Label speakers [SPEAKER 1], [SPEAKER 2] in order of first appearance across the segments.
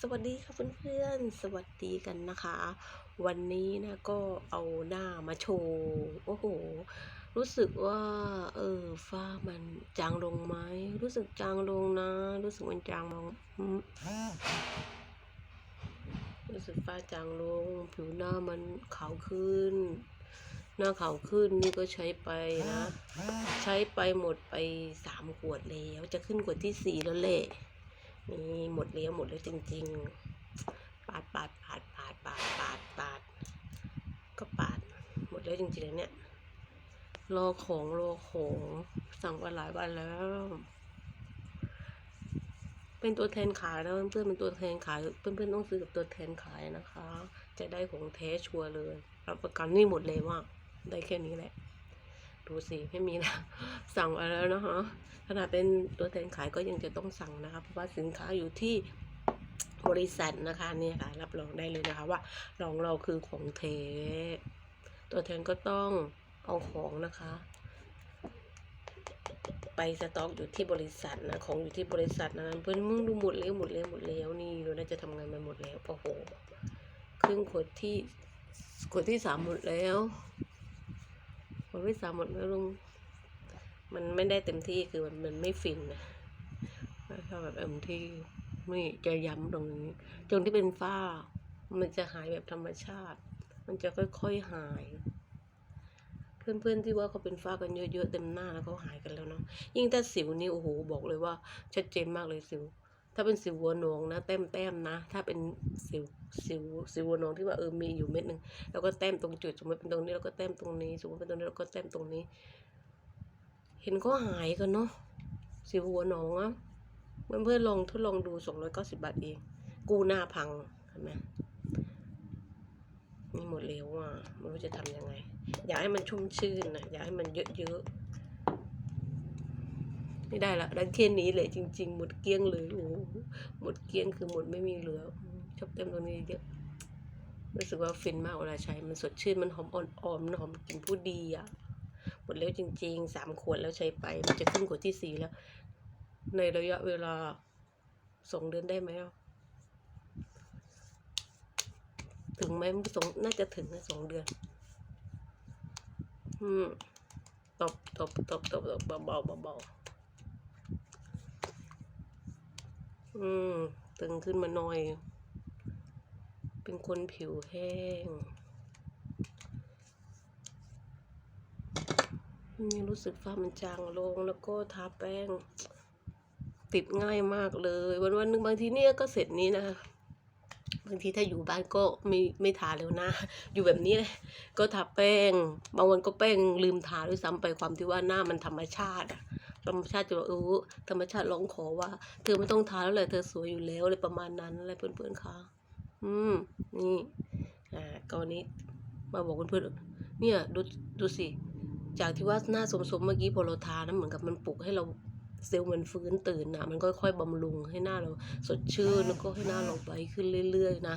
[SPEAKER 1] สวัสดีค่ะเพื่อนๆ สวัสดีกันนะคะ วันนี้นะก็เอาหน้ามาโชว์ โอ้โห รู้สึกว่า เออฝ้ามันจางลงไหม รู้สึกจางลงนะ รู้สึกมันจางลง รู้สึกฝ้าจางลง ผิวหน้ามันขาวขึ้น หน้าขาวขึ้นนี่ก็ใช้ไปนะ ใช้ไปหมดไปสามขวดแล้ว จะขึ้นขวดที่สี่แล้วแหละ นี่หมดแล้วหมดแล้วจริง ๆ ปาดปาดปาดปาดปาดปาดปาด ก็ปาด หมดแล้วจริงๆเลยเนี่ย รอของรอของสั่งมาหลายวันแล้ว เป็นตัวแทนขายนะเพื่อนๆเป็นตัวแทนขายเพื่อนๆต้องซื้อกับตัวแทนขายนะคะ จะได้ของแท้ชัวร์เลยรับประกันนี่หมดเลยว่าได้แค่นี้แหละ ดูสิไม่มีแล้วสั่งมาแล้วนะคะขนาดเป็นตัวแทนขายก็ยังจะต้องสั่งนะคะเพราะว่าสินค้าอยู่ที่บริษัทนะคะเนี่ยค่ะรับรองได้เลยนะคะว่าของเราคือของเทตัวแทนก็ต้องเอาของนะคะ ไปสต็อกอยู่ที่บริษัทนะของอยู่ที่บริษัทนะเพื่อนมึงดูหมดแล้วหมดแล้วหมดแล้วนี่เราน่าจะทำงานมันหมดแล้วโอ้โหครึ่งขวดที่ขวดที่สามหมดแล้ว ขวดที่สามหมดแล้วลุงมันไม่ได้เต็มที่คือมันมันไม่ฟินนะชอบแบบเต็มที่ไม่จะย้ำตรงนี้ตรงที่เป็นฝ้า มันจะหายแบบธรรมชาติ มันจะค่อยๆหาย เพื่อนๆที่ว่าเขาเป็นฝ้ากันเยอะๆเต็มหน้าแล้วเขาหายกันแล้วเนาะยิ่งถ้าสิวนี่โอ้โหบอกเลยว่า ชัดเจนมากเลยสิว ถ้าเป็นสิวหัวหนองนะแต้มแต้มนะ ถ้าเป็นสิวสิวสิวหัวหนองที่ว่าเออมีอยู่เม็ดหนึ่งแล้วก็แต้มตรงจุดสมมติเป็นตรงนี้แล้วก็แต้มตรงนี้สมมติเป็นตรงนี้แล้วก็แต้มตรงนี้ เห็นก็หายกันเนาะสิวหัวหนองอะเพื่อนเพื่อนๆลองทดลองดูสองร้อยเก้าสิบาทเอง กูหน้าพังเห็นไหมนี่หมดแล้วอะไม่รู้จะทำยังไง อยากให้มันชุ่มชื่นนะอยากให้มันเยอะๆ ไม่ได้ละได้แค่นี้เลยจริง ๆ หมดเกลี้ยงเลยโอ้หมดเกลี้ยงคือหมดไม่มีเหลือชอบเต็มตรงนี้เยอะรู้สึกว่าฟินมากเวลาใช้ มันสดชื่น มันหอมอ่อนๆมันหอมกลิ่นผู้ดีอะ หมดแล้วจริงๆสามขวดแล้วใช้ไป มันจะขึ้นขวดที่สี่แล้ว ในระยะเวลาสองเดือนได้ไหมอะถึงไหมมันสองน่าจะถึงนะสองเดือน อืมตบตบตบตบตบเบาๆเบาๆ อืม ตึงขึ้นมาหน่อย เป็นคนผิวแห้ง นี่รู้สึกฝ้ามันจางลงแล้วก็ทาแป้ง ติดง่ายมากเลย วันวันหนึ่งบางทีเนี่ยก็เสร็จนี้นะบางทีถ้าอยู่บ้านก็ไม่ไม่ทาแล้วนะ อยู่แบบนี้เลยก็ทาแป้ง บางวันก็แป้งลืมทาด้วยซ้ำไปความที่ว่าหน้ามันธรรมชาติอะ ธรรมชาติจะบอกเออธรรมชาติร้องขอว่า เธอไม่ต้องทาแล้วแหละเธอสวยอยู่แล้วอะไรประมาณนั้นอะไรเพื่อนๆคะอืมนี่อ่าก็วันนี้มาบอกเพื่อนๆเนี่ยดูดูสิจากที่ว่าหน้าสมๆเมื่อกี้พอเราทานะเหมือนกับมันปลุกให้เราเซลล์มันฟื้นตื่นนะมันก็ค่อยๆบำรุงให้หน้าเราสดชื่นแล้วก็ให้หน้าเราใบขึ้นเรื่อยๆนะ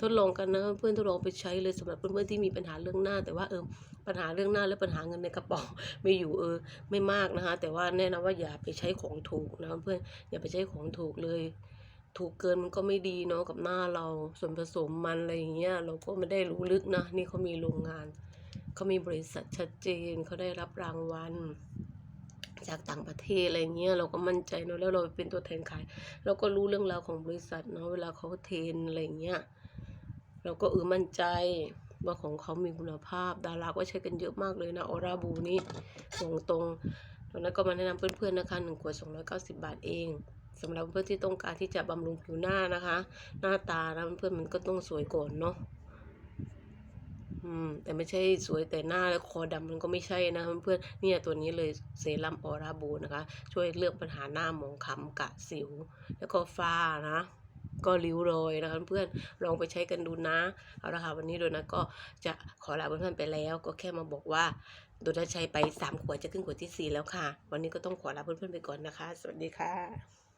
[SPEAKER 1] ทดลองกันนะเพื่อนทดลองไปใช้เลยสำหรับเพื่อนๆที่มีปัญหาเรื่องหน้า แต่ว่าเออปัญหาเรื่องหน้าและปัญหาเงินในกระเป๋าไม่อยู่เออไม่มากนะคะ แต่ว่าแนะนำว่าอย่าไปใช้ของถูกนะเพื่อนอย่าไปใช้ของถูกเลยถูกเกินมันก็ไม่ดีเนาะกับหน้าเราส่วนผสมมันอะไรอย่างเงี้ยเราก็ไม่ได้รู้ลึกนะ นี่เขามีโรงงานเขามีบริษัทชัดเจนเขาได้รับรางวัลจากต่างประเทศอะไรเงี้ยเราก็มั่นใจเนอะแล้วเราเป็นตัวแทนขาย เราก็รู้เรื่องราวของบริษัทเนาะเวลาเขาเทรนอะไรเงี้ย เราก็เออมั่นใจว่าของเขามีคุณภาพ ดาราก็ใช้กันเยอะมากเลยนะออร่าบูนี่ส่งตรงตรงนั้นก็มาแนะนำเพื่อนๆนะคะหนึ่งขวดสองร้อยเก้าสิบบาทเองสำหรับเพื่อนที่ต้องการที่จะบำรุงผิวหน้านะคะ หน้าตานะเพื่อนๆมันก็ต้องสวยก่อนเนาะอืมแต่ไม่ใช่สวยแต่หน้าแล้วคอดำมันก็ไม่ใช่นะเพื่อนๆเนี่ยตัวนี้เลยเซรั่มออร่าบูนะคะ ช่วยเลือกปัญหาหน้าหมองคล้ำกะสิว แล้วก็ฝ้านะ ก็ริ้วรอยนะคะเพื่อนลองไปใช้กันดูนะเอาละค่ะวันนี้โดนัทก็จะขอลาเพื่อนๆไปแล้ว ก็แค่มาบอกว่าโดนัทใช้ไปสามขวดจะขึ้นขวดที่สี่แล้วค่ะ วันนี้ก็ต้องขอลาเพื่อนๆไปก่อนนะคะ สวัสดีค่ะ